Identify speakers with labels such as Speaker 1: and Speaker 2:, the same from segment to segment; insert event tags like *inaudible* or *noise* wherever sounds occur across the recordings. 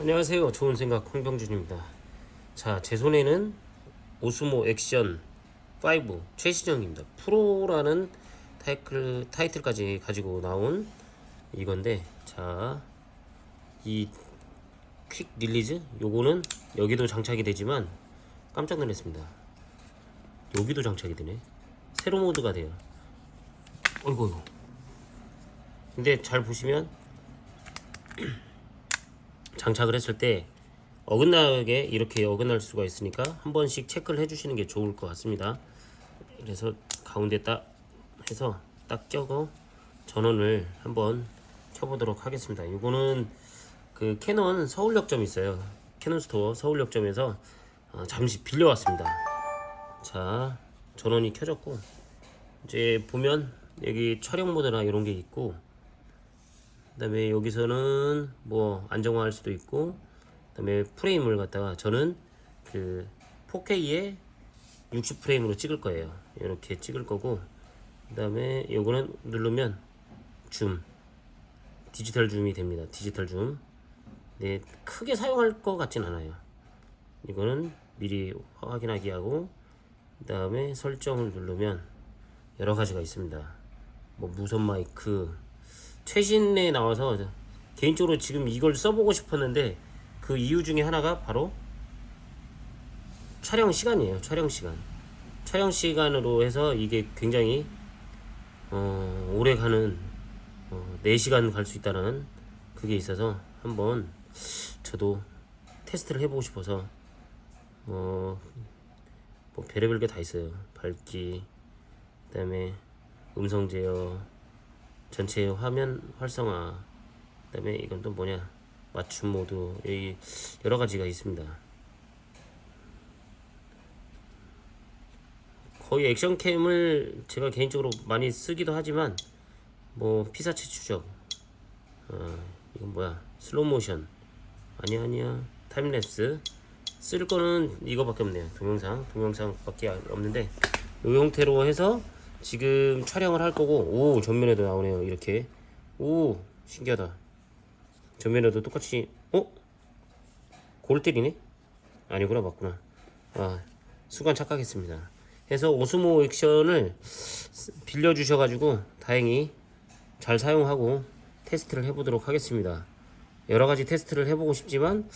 Speaker 1: 안녕하세요. 좋은 생각 홍병준입니다. 자, 제 손에는 오스모 액션 5 최신형입니다. 프로라는 타이틀, 타이틀까지 가지고 나온 이건데, 자, 이 퀵 릴리즈 요거는 여기도 장착이 되지만 깜짝 놀랐습니다. 여기도 장착이 되네. 세로 모드가 돼요. 어이구. 근데 잘 보시면 *clears throat* 장착을 했을 때 어긋나게 이렇게 어긋날 수가 있으니까 한 번씩 체크를 해주시는 게 좋을 것 같습니다. 그래서 가운데 딱 해서 딱 껴고 전원을 한번 켜보도록 하겠습니다. 이거는 그 캐논 서울역점 있어요. 캐논 스토어 서울역점에서 어, 잠시 빌려왔습니다. 자 전원이 켜졌고 이제 보면 여기 촬영 모드나 이런 게 있고 그 다음에 여기서는 뭐 안정화할 수도 있고 그 다음에 프레임을 갖다가 저는 그 4K에 60 프레임으로 찍을 거예요. 이렇게 찍을 거고 그 다음에 요거는 누르면 줌 디지털 줌이 됩니다. 디지털 줌. 네, 크게 사용할 것 같진 않아요. 이거는 미리 확인하기 하고 그 다음에 설정을 누르면 여러 가지가 있습니다. 뭐 무선 마이크 최신에 나와서 개인적으로 지금 이걸 써보고 싶었는데 그 이유 중에 하나가 바로 촬영 시간이에요. 촬영 시간. 촬영 시간으로 해서 이게 굉장히 어, 오래 가는 어, 4시간 갈 수 있다는 그게 있어서 한번 저도 테스트를 해보고 싶어서 어, 뭐 별의별 게 다 있어요. 밝기, 그다음에 음성 제어, 전체 화면 활성화, 그 다음에 이건 또 뭐냐? 맞춤 모드. 여기 여러 가지가 있습니다. 거의 액션캠을 제가 개인적으로 많이 쓰기도 하지만 뭐 피사체 추적, 어, 이건 뭐야? 슬로우 모션. 아니야 아니야. 타임랩스. 쓸 거는 이거밖에 없네요. 동영상. 동영상밖에 없는데 이 형태로 해서 지금 촬영을 할 거고 오 전면에도 나오네요 이렇게. 오 신기하다. 전면에도 똑같이 어? 골 때리네? 아니구나 맞구나. 아 순간 착각했습니다. 해서 오스모 액션을 빌려주셔가지고 다행히 잘 사용하고 테스트를 해보도록 하겠습니다. 여러 가지 테스트를 해보고 싶지만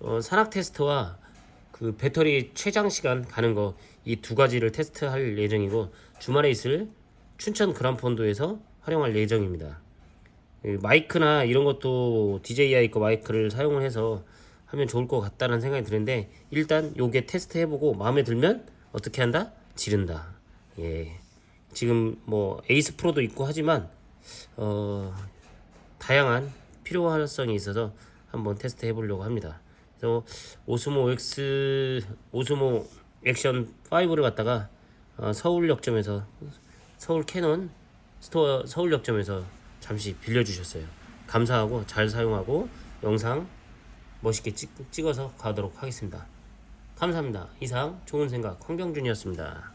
Speaker 1: 어, 산악 테스트와 그 배터리 최장 시간 가는 거 이 두 가지를 테스트할 예정이고 주말에 있을 춘천 그란폰도에서 활용할 예정입니다. 이 마이크나 이런 것도 DJI 거 마이크를 사용을 해서 하면 좋을 것 같다는 생각이 드는데 일단 요게 테스트 해보고 마음에 들면 어떻게 한다? 지른다. 예. 지금 뭐 에이스 프로도 있고 하지만 어 다양한 필요성이 있어서 한번 테스트 해보려고 합니다. 그래서 오스모 X 오스모 액션 5를 갖다가 어, 서울역점에서 서울 캐논 스토어 서울역점에서 잠시 빌려주셨어요. 감사하고 잘 사용하고 영상 멋있게 찍, 찍어서 가도록 하겠습니다. 감사합니다. 이상 좋은 생각 황병준이었습니다.